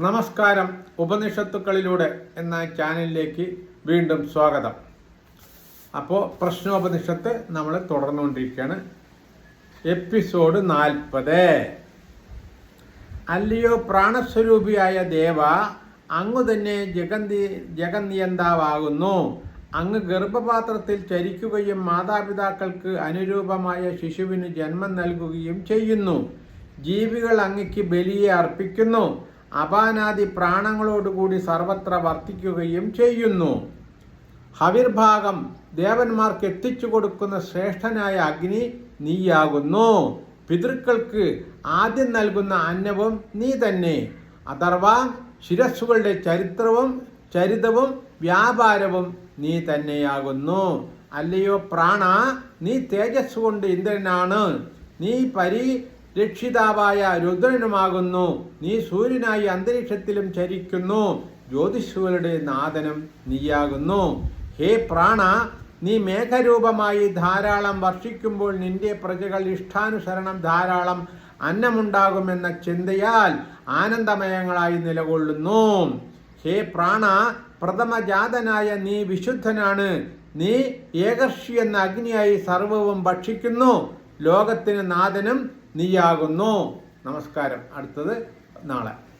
നമസ്കാരം ഉപനിഷത്തുക്കളിലൂടെ എന്ന ചാനലിലേക്ക് വീണ്ടും സ്വാഗതം. അപ്പോൾ പ്രശ്നോപനിഷത്ത് നമ്മൾ തുടർന്നുകൊണ്ടിരിക്കുകയാണ്. എപ്പിസോഡ് നാൽപ്പത്. അല്ലയോ പ്രാണസ്വരൂപിയായ ദേവ അങ്ങ് തന്നെ ജഗന്തി ജഗന്നിയന്താവാകുന്നു. അങ്ങ് ഗർഭപാത്രത്തിൽ ചരിക്കുകയും മാതാപിതാക്കൾക്ക് അനുരൂപമായ ശിശുവിന് ജന്മം നൽകുകയും ചെയ്യുന്നു. ജീവികൾ അങ്ങയ്ക്ക് ബലിയെ അർപ്പിക്കുന്നു. അപാനാദി പ്രാണങ്ങളോടുകൂടി സർവത്ര വർത്തിക്കുകയും ചെയ്യുന്നു. ഹവിർഭാഗം ദേവന്മാർക്ക് എത്തിച്ചു കൊടുക്കുന്ന ശ്രേഷ്ഠനായ അഗ്നി നീയാകുന്നു. പിതൃക്കൾക്ക് ആദ്യം നൽകുന്ന അന്നവും നീ തന്നെ. അഥർവ ശിരസ്സുകളുടെ ചരിത്രവും ചരിതവും വ്യാപാരവും നീ തന്നെയാകുന്നു. അല്ലയോ പ്രാണ നീ തേജസ് കൊണ്ട് ഇന്ദ്രനാണ്. നീ പരിരക്ഷിതാവായ രുദ്രനുമാകുന്നു. നീ സൂര്യനായി അന്തരീക്ഷത്തിലും ചരിക്കുന്നു. ജ്യോതിഷുകളുടെ നാദനം നീയാകുന്നു. ഹേ പ്രാണ നീ മേഘരൂപമായി ധാരാളം വർഷിക്കുമ്പോൾ നിന്റെ പ്രജകൾ ഇഷ്ടാനുസരണം ധാരാളം അന്നമുണ്ടാകുമെന്ന ചിന്തയാൽ ആനന്ദമയങ്ങളായി നിലകൊള്ളുന്നു. ഹേ പ്രാണ പ്രഥമജാതനായ നീ വിശുദ്ധനാണ്. നീ ഏകർഷി എന്ന അഗ്നിയായി സർവവും ഭക്ഷിക്കുന്നു. ലോകത്തിന് നാഥനും നീയാകുന്നു. നമസ്കാരം. അടുത്തത് നാളെ.